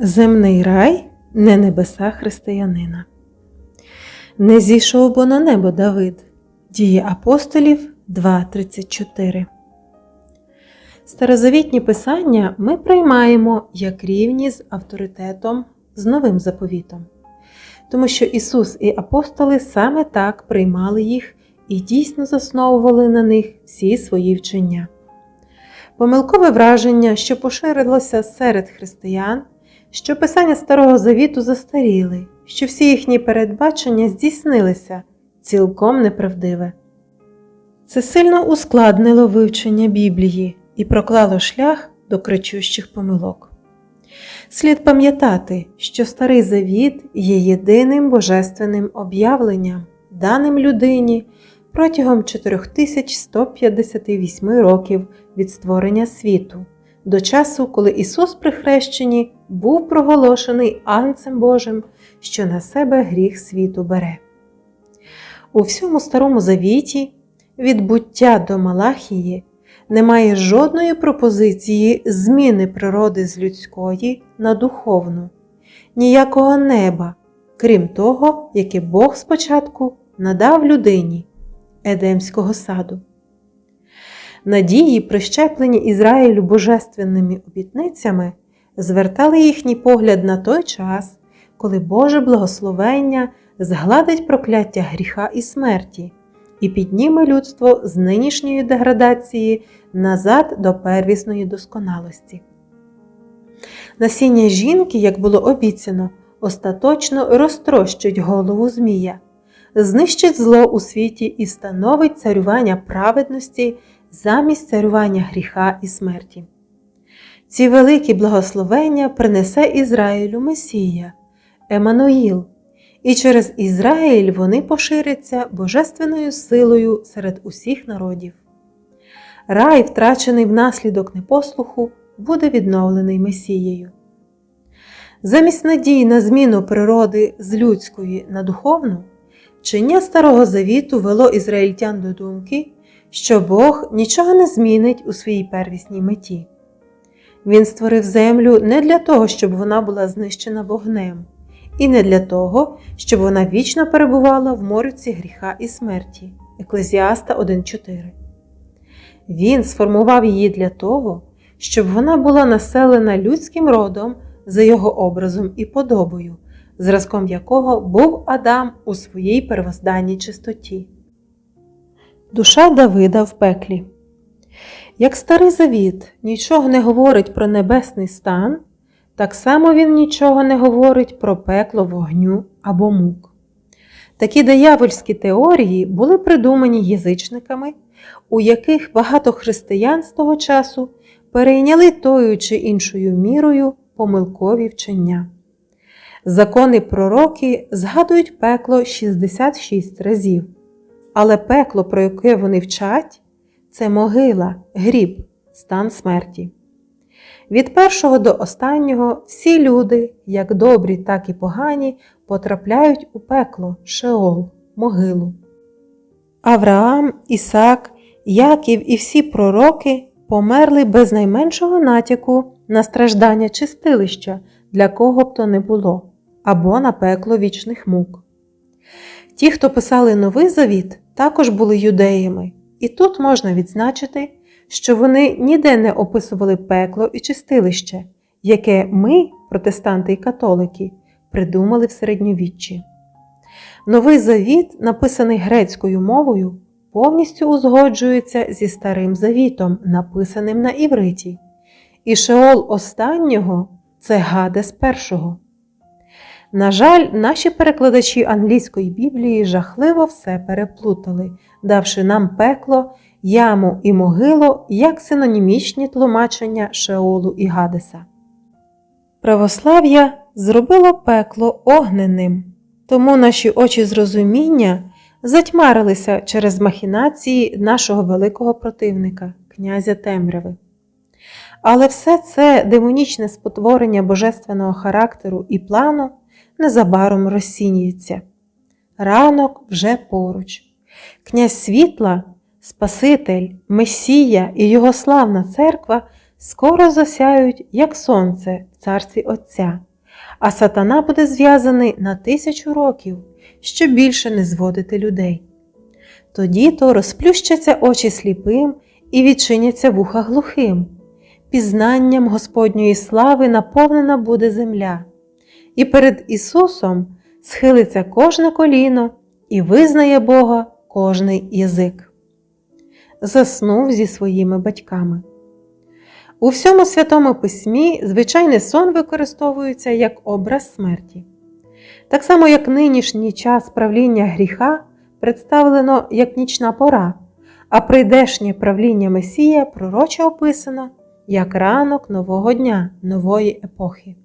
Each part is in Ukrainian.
Земний рай не небеса християнина. Не зійшов бо на небо Давид. Дії апостолів 2.34. Старозавітні писання ми приймаємо як рівні з авторитетом з новим заповітом, тому що Ісус і апостоли саме так приймали їх і дійсно засновували на них всі свої вчення. Помилкове враження, що поширилося серед християн, що писання Старого Завіту застаріли, що всі їхні передбачення здійснилися цілком неправдиве. Це сильно ускладнило вивчення Біблії і проклало шлях до кричущих помилок. Слід пам'ятати, що Старий Завіт є єдиним божественним об'явленням, даним людині протягом 4158 років від створення світу, до часу, коли Ісус при хрещенні був проголошений Анцем Божим, що на себе гріх світу бере. У всьому Старому Завіті, від буття до Малахії, немає жодної пропозиції зміни природи з людської на духовну, ніякого неба, крім того, яке Бог спочатку надав людині Едемського саду. Надії, прищеплені Ізраїлю божественними обітницями, звертали їхній погляд на той час, коли Боже благословення згладить прокляття гріха і смерті і підніме людство з нинішньої деградації назад до первісної досконалості. Насіння жінки, як було обіцяно, остаточно розтрощить голову Змія, знищить зло у світі і встановить царювання праведності замість царювання гріха і смерті. Ці великі благословення принесе Ізраїлю Месія, Еммануїл, і через Ізраїль вони поширяться божественною силою серед усіх народів. Рай, втрачений внаслідок непослуху, буде відновлений Месією. Замість надій на зміну природи з людської на духовну, вчення Старого Завіту вело ізраїльтян до думки, що Бог нічого не змінить у своїй первісній меті. Він створив землю не для того, щоб вона була знищена вогнем, і не для того, щоб вона вічно перебувала в морюці гріха і смерті. Еклезіаста 1.4. Він сформував її для того, щоб вона була населена людським родом за його образом і подобою, зразком якого був Адам у своїй первозданній чистоті. Душа Давида в пеклі. Як старий завіт нічого не говорить про небесний стан, так само він нічого не говорить про пекло вогню або мук. Такі диявольські теорії були придумані язичниками, у яких багато християн з того часу перейняли тою чи іншою мірою помилкові вчення. Закони пророки згадують пекло 66 разів, але пекло, про яке вони вчать, це могила, гріб, стан смерті. Від першого до останнього всі люди, як добрі, так і погані, потрапляють у пекло, шеол, могилу. Авраам, Ісак, Яків і всі пророки померли без найменшого натяку на страждання чистилища, для кого б то не було, або на пекло вічних мук. Ті, хто писали Новий Завіт, також були юдеями, і тут можна відзначити, що вони ніде не описували пекло і чистилище, яке ми, протестанти і католики, придумали в середньовіччі. Новий Завіт, написаний грецькою мовою, повністю узгоджується зі Старим Завітом, написаним на івриті, і Шеол останнього це Гадес першого. На жаль, наші перекладачі англійської Біблії жахливо все переплутали, давши нам пекло, яму і могилу як синонімічні тлумачення Шеолу і Гадеса. Православ'я зробило пекло огненим, тому наші очі зрозуміння затьмарилися через махінації нашого великого противника, князя Темряви. Але все це демонічне спотворення божественного характеру і плану незабаром розсінюється. Ранок вже поруч. Князь світла, Спаситель, Месія і його славна церква скоро засяють, як сонце в царстві Отця, а сатана буде зв'язаний на тисячу років, щоб більше не зводити людей. Тоді то розплющаться очі сліпим і відчиняться вуха глухим. Пізнанням Господньої слави наповнена буде земля, і перед Ісусом схилиться кожне коліно і визнає Бога кожний язик. Заснув зі своїми батьками. У всьому святому письмі звичайний сон використовується як образ смерті. Так само, як нинішній час правління гріха представлено як нічна пора, а прийдешнє правління Месія пророче описано як ранок нового дня, нової епохи.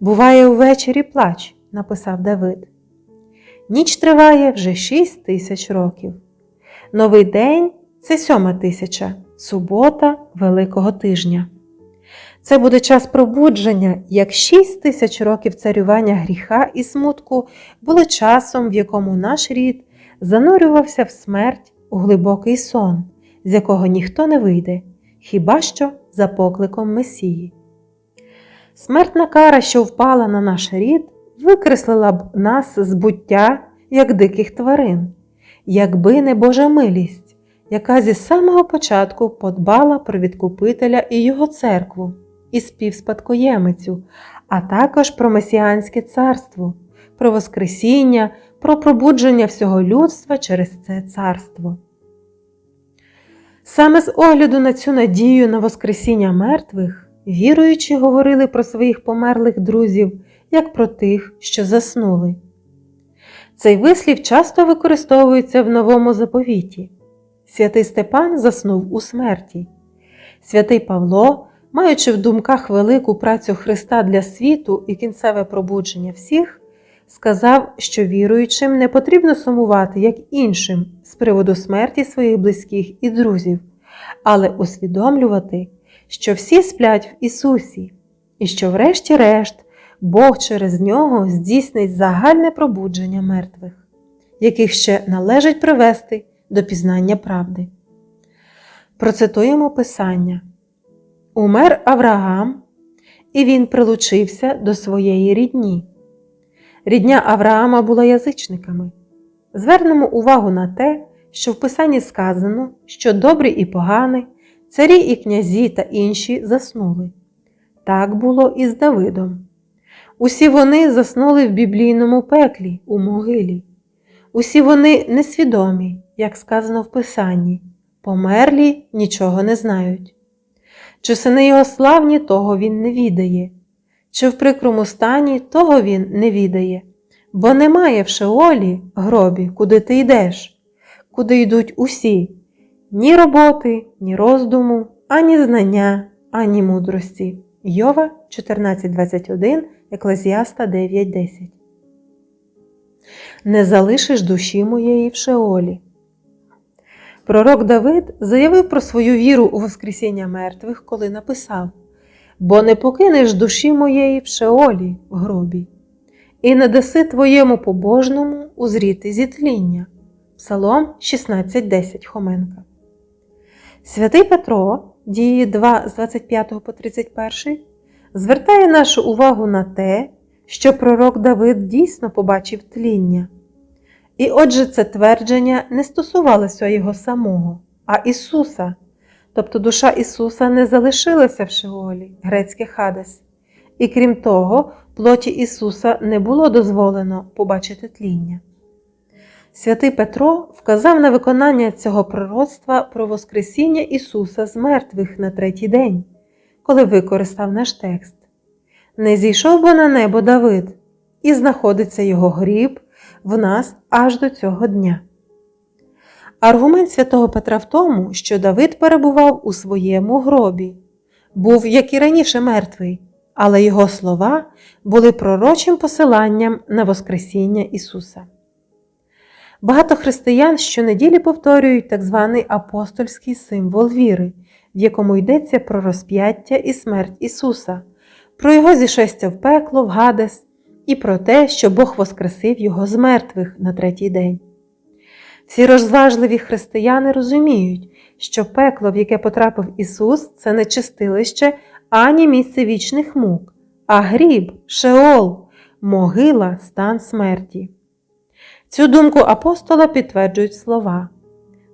Буває увечері плач, написав Давид. Ніч триває вже шість тисяч років. Новий день це сьома тисяча, субота Великого тижня. Це буде час пробудження, як шість тисяч років царювання гріха і смутку було часом, в якому наш рід занурювався в смерть у глибокий сон, з якого ніхто не вийде, хіба що за покликом Месії. Смертна кара, що впала на наш рід, викреслила б нас з буття, як диких тварин, якби не Божа милість, яка зі самого початку подбала про відкупителя і його церкву, і співспадкоємицю, а також про Месіанське царство, про Воскресіння, про пробудження всього людства через це царство. Саме з огляду на цю надію на Воскресіння мертвих, віруючі говорили про своїх померлих друзів, як про тих, що заснули. Цей вислів часто використовується в новому заповіті. Святий Степан заснув у смерті. Святий Павло, маючи в думках велику працю Христа для світу і кінцеве пробудження всіх, сказав, що віруючим не потрібно сумувати, як іншим, з приводу смерті своїх близьких і друзів, але усвідомлювати, що всі сплять в Ісусі, і що, врешті-решт, Бог через нього здійснить загальне пробудження мертвих, яких ще належить привести до пізнання правди. Процитуємо Писання. Умер Авраам, і він прилучився до своєї рідні. Рідня Авраама була язичниками. Звернемо увагу на те, що в Писанні сказано, що добрі і погані, царі і князі та інші заснули. Так було і з Давидом. Усі вони заснули в біблійному пеклі у могилі. Усі вони несвідомі, як сказано в Писанні, померлі нічого не знають. Чи сини його славні, того він не відає, чи в прикрому стані того він не відає, бо немає в Шеолі гробі, куди ти йдеш, куди йдуть усі, ні роботи, ні роздуму, ані знання, ані мудрості. Йова 14.21, Еклезіаста 9.10 Не залишиш душі моєї в Шеолі. Пророк Давид заявив про свою віру у Воскресіння мертвих, коли написав Бо не покинеш душі моєї в Шеолі в гробі, і не даси твоєму побожному узріти зітління. Псалом 16.10 Хоменка. Святий Петро, дії 2 з 25 по 31, звертає нашу увагу на те, що пророк Давид дійсно побачив тління. І отже, це твердження не стосувалося його самого, а Ісуса, тобто душа Ісуса не залишилася в Шеолі, грецьке Хадес, і крім того, плоті Ісуса не було дозволено побачити тління. Святий Петро вказав на виконання цього пророцтва про Воскресіння Ісуса з мертвих на третій день, коли використав наш текст. Не зійшов бо на небо Давид, і знаходиться його гріб в нас аж до цього дня. Аргумент святого Петра в тому, що Давид перебував у своєму гробі, був, як і раніше, мертвий, але його слова були пророчим посиланням на Воскресіння Ісуса. Багато християн щонеділі повторюють так званий апостольський символ віри, в якому йдеться про розп'яття і смерть Ісуса, про Його зішестя в пекло, в Гадес і про те, що Бог воскресив Його з мертвих на третій день. Всі розважливі християни розуміють, що пекло, в яке потрапив Ісус, це не чистилище ані місце вічних мук, а гріб, шеол, могила, стан смерті. Цю думку апостола підтверджують слова.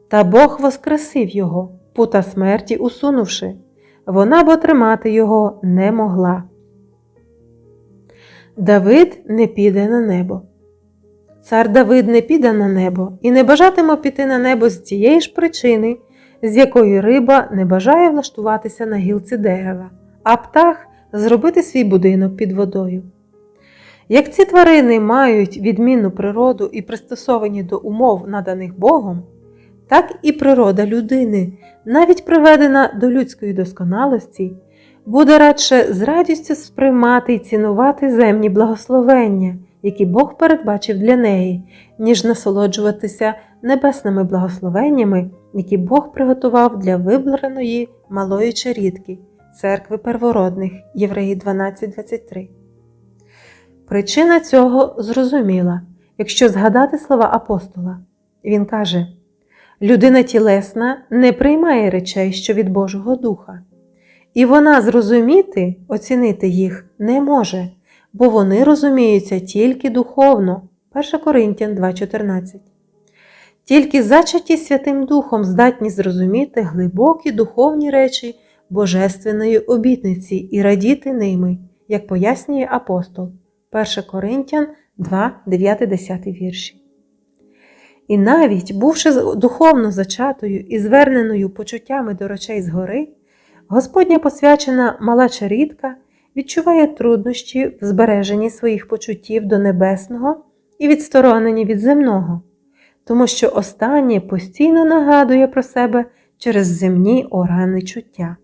Та Бог воскресив його, пута смерті усунувши, вона б отримати його не могла. Давид не піде на небо. Цар Давид не піде на небо і не бажатиме піти на небо з тієї ж причини, з якої риба не бажає влаштуватися на гілці дерева, а птах зробити свій будинок під водою. Як ці тварини мають відмінну природу і пристосовані до умов, наданих Богом, так і природа людини, навіть приведена до людської досконалості, буде радше з радістю сприймати і цінувати земні благословення, які Бог передбачив для неї, ніж насолоджуватися небесними благословеннями, які Бог приготував для вибраної малої чарідки, церкви первородних Євреї 12.23. Причина цього зрозуміла, якщо згадати слова апостола. Він каже: людина тілесна не приймає речей, що від Божого Духа, і вона зрозуміти, оцінити їх не може, бо вони розуміються тільки духовно. 1 Коринтян 2.14. Тільки зачаті Святим Духом здатні зрозуміти глибокі духовні речі Божественної обітниці і радіти ними, як пояснює апостол. 1 Коринтян 2, 9, 10 вірші. І навіть, бувши духовно зачатою і зверненою почуттями до речей згори, Господня посвячена мала чарідка відчуває труднощі в збереженні своїх почуттів до небесного і відстороненні від земного, тому що останнє постійно нагадує про себе через земні органи чуття.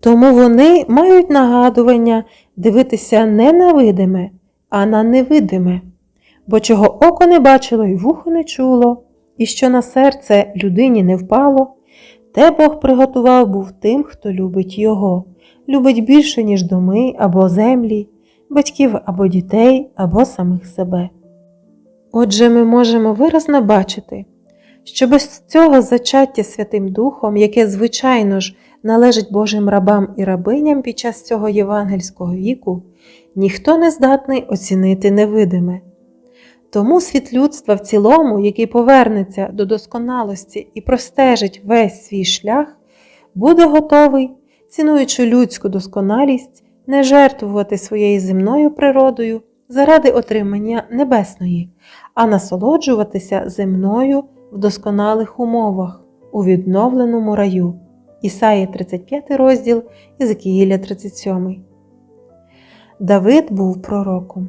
Тому вони мають нагадування дивитися не на видиме, а на невидиме, бо чого око не бачило і вухо не чуло, і що на серце людині не впало, те Бог приготував був тим, хто любить Його, любить більше, ніж доми або землі, батьків або дітей, або самих себе. Отже, ми можемо виразно бачити, що без цього зачаття Святим Духом, яке, звичайно ж, належить Божим рабам і рабиням під час цього євангельського віку, ніхто не здатний оцінити невидиме. Тому світ людства в цілому, який повернеться до досконалості і простежить весь свій шлях, буде готовий, цінуючи людську досконалість, не жертвувати своєю земною природою заради отримання небесної, а насолоджуватися земною в досконалих умовах у відновленому раю. Ісаї 35 розділ Ізекіїля 37. Давид був пророком.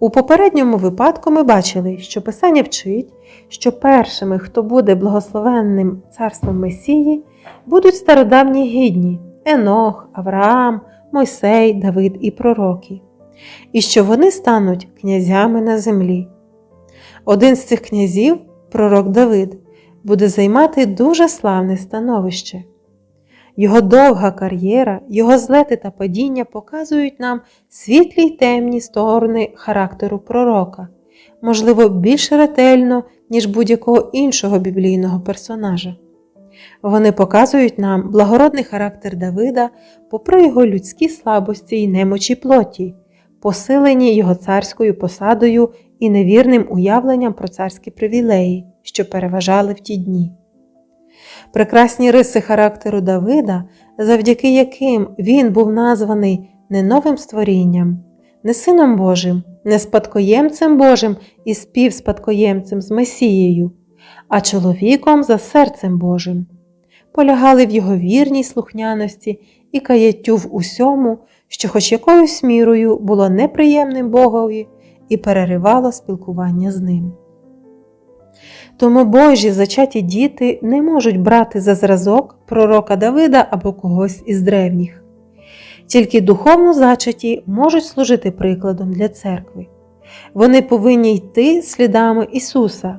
У попередньому випадку ми бачили, що Писання вчить, що першими, хто буде благословенним царством Месії, будуть стародавні гідні Енох, Авраам, Мойсей, Давид і пророки, і що вони стануть князями на землі. Один з цих князів, пророк Давид, буде займати дуже славне становище. Його довга кар'єра, його злети та падіння показують нам світлі й темні сторони характеру пророка, можливо, більш ретельно, ніж будь-якого іншого біблійного персонажа. Вони показують нам благородний характер Давида, попри його людські слабості й немочі плоті, посилені його царською посадою і невірним уявленням про царські привілеї, що переважали в ті дні. Прекрасні риси характеру Давида, завдяки яким він був названий не новим створінням, не Сином Божим, не спадкоємцем Божим і співспадкоємцем з Месією, а чоловіком за серцем Божим, полягали в його вірній слухняності і каяттю в усьому, що хоч якоюсь мірою було неприємним Богові і переривало спілкування з ним. Тому Божі зачаті діти не можуть брати за зразок пророка Давида або когось із древніх. Тільки духовно зачаті можуть служити прикладом для церкви. Вони повинні йти слідами Ісуса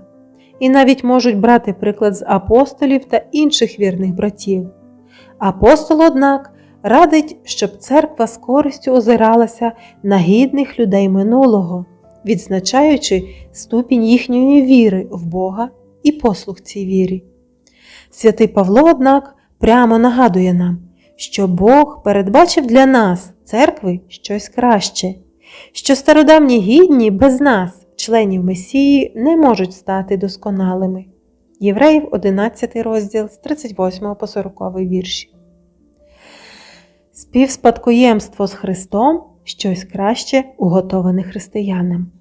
і навіть можуть брати приклад з апостолів та інших вірних братів. Апостол, однак, радить, щоб церква з користю озиралася на гідних людей минулого відзначаючи ступінь їхньої віри в Бога і послух цій вірі. Святий Павло, однак, прямо нагадує нам, що Бог передбачив для нас церкви щось краще, що стародавні гідні без нас, членів Месії, не можуть стати досконалими. Євреїв 11 розділ з 38 по 40 вірші. Співспадкоємство з Христом щось краще уготоване християнам.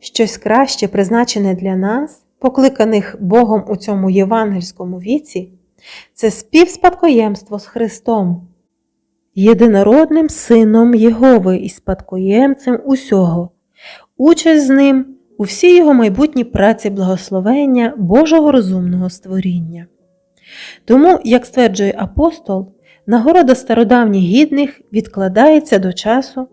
Щось краще призначене для нас, покликаних Богом у цьому євангельському віці, це співспадкоємство з Христом, єдинородним Сином Єгови і спадкоємцем усього, участь з ним у всій його майбутній праці благословення Божого розумного створіння. Тому, як стверджує апостол, нагорода стародавніх гідних відкладається до часу,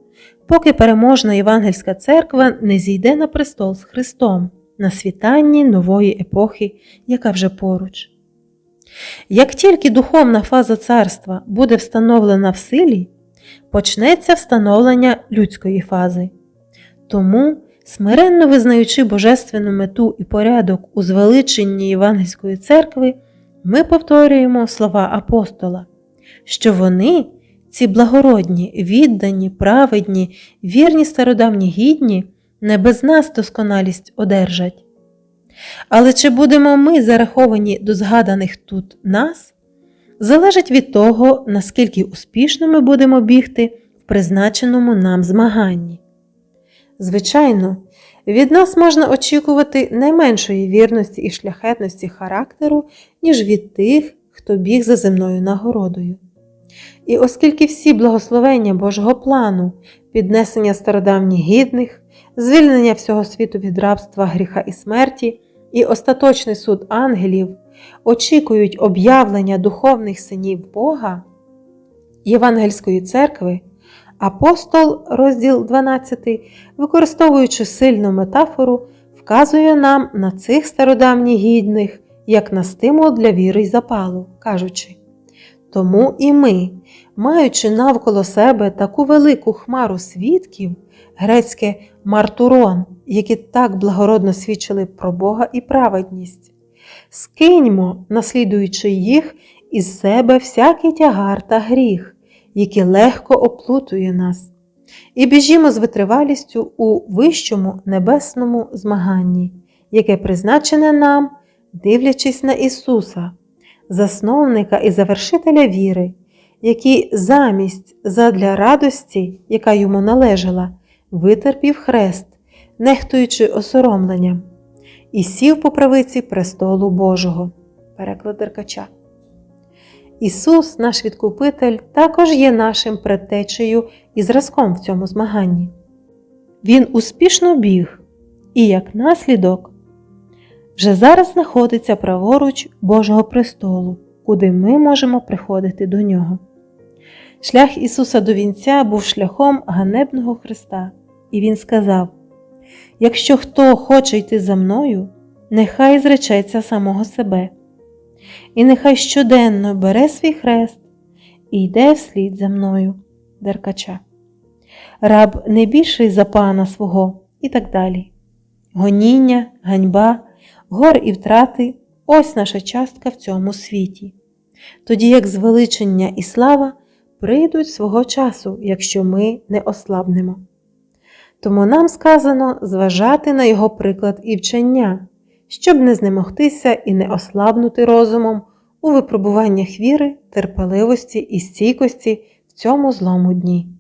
поки переможна Євангельська церква не зійде на престол з Христом на світанні нової епохи, яка вже поруч. Як тільки духовна фаза царства буде встановлена в силі, почнеться встановлення людської фази. Тому, смиренно визнаючи божественну мету і порядок у звеличенні Євангельської церкви, ми повторюємо слова апостола, що вони, ці благородні, віддані, праведні, вірні стародавні гідні, не без нас досконалість одержать. Але чи будемо ми зараховані до згаданих тут нас, залежить від того, наскільки успішно ми будемо бігти в призначеному нам змаганні. Звичайно, від нас можна очікувати найменшої вірності і шляхетності характеру, ніж від тих, хто біг за земною нагородою. І оскільки всі благословення Божого плану, піднесення стародавніх гідних, звільнення всього світу від рабства, гріха і смерті, і остаточний суд ангелів очікують об'явлення духовних синів Бога, Євангельської церкви, апостол, розділ 12, використовуючи сильну метафору, вказує нам на цих стародавніх гідних як на стимул для віри й запалу, кажучи. Тому і ми, маючи навколо себе таку велику хмару свідків, грецьке мартурон, які так благородно свідчили про Бога і праведність, скиньмо, наслідуючи їх із себе всякий тягар та гріх, який легко оплутує нас, і біжімо з витривалістю у вищому небесному змаганні, яке призначене нам, дивлячись на Ісуса засновника і завершителя віри, який замість задля радості, яка йому належала, витерпів хрест, нехтуючи осоромленням, і сів по правиці престолу Божого. Переклад Деркача. Ісус, наш Відкупитель, також є нашим предтечею і зразком в цьому змаганні. Він успішно біг і, як наслідок, вже зараз знаходиться праворуч Божого престолу, куди ми можемо приходити до нього. Шлях Ісуса до Вінця був шляхом ганебного Христа, і Він сказав: Якщо хто хоче йти за мною, нехай зречеться самого себе, і нехай щоденно бере свій хрест і йде вслід за мною, Деркача. Раб не більший за пана свого і так далі. Гоніння, ганьба гор і втрати ось наша частка в цьому світі, тоді як звеличення і слава прийдуть свого часу, якщо ми не ослабнемо. Тому нам сказано зважати на його приклад і вчення, щоб не знемогтися і не ослабнути розумом у випробуваннях віри, терпеливості і стійкості в цьому злому дні.